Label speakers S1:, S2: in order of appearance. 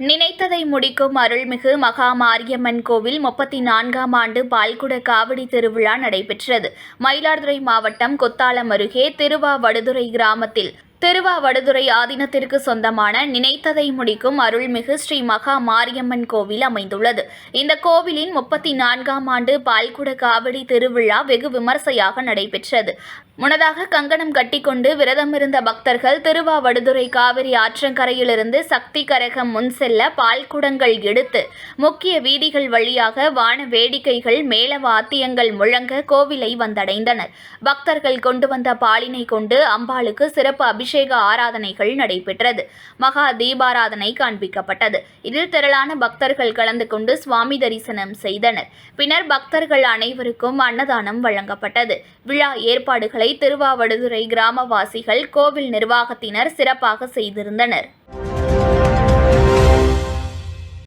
S1: நினைத்ததை முடிக்கும் அருள்மிகு மகா மாரியம்மன் கோவில் முப்பத்தி நான்காம் ஆண்டு பால்குட காவடி திருவிழா நடைபெற்றது. மயிலாடுதுறை மாவட்டம் கொத்தாலம் அருகே திருவாவடுதுறை கிராமத்தில் திருவாவடுதுறை ஆதீனத்திற்கு சொந்தமான நினைத்ததை முடிக்கும் அருள்மிகு ஸ்ரீ மகா மாரியம்மன் கோவில் அமைந்துள்ளது. இந்த கோவிலின் முப்பத்தி நான்காம் ஆண்டு பால்குட காவடி திருவிழா வெகு விமர்சையாக நடைபெற்றது. முன்னதாக கங்கணம் கட்டிக்கொண்டு விரதமிருந்த பக்தர்கள் திருவாவடுதுறை காவிரி ஆற்றங்கரையிலிருந்து சக்தி கரகம் முன் செல்ல பால்குடங்கள் எடுத்து முக்கிய வீதிகள் வழியாக வான வேடிக்கைகள் மேல வாத்தியங்கள் முழங்க கோவிலை வந்தடைந்தனர். பக்தர்கள் கொண்டு வந்த பாலினை கொண்டு அம்பாளுக்கு சிறப்பு அபிஷேக ஆராதனைகள் நடைபெற்றது. மகா தீபாராதனை காண்பிக்கப்பட்டது. இதில் திரளான பக்தர்கள் கலந்து கொண்டு சுவாமி தரிசனம் செய்தனர். பின்னர் பக்தர்கள் அனைவருக்கும் அன்னதானம் வழங்கப்பட்டது. விழா ஏற்பாடுகளை திருவாவடுதுறை கிராமவாசிகள் கோவில் நிர்வாகத்தினர் சிறப்பாக செய்திருந்தனர்.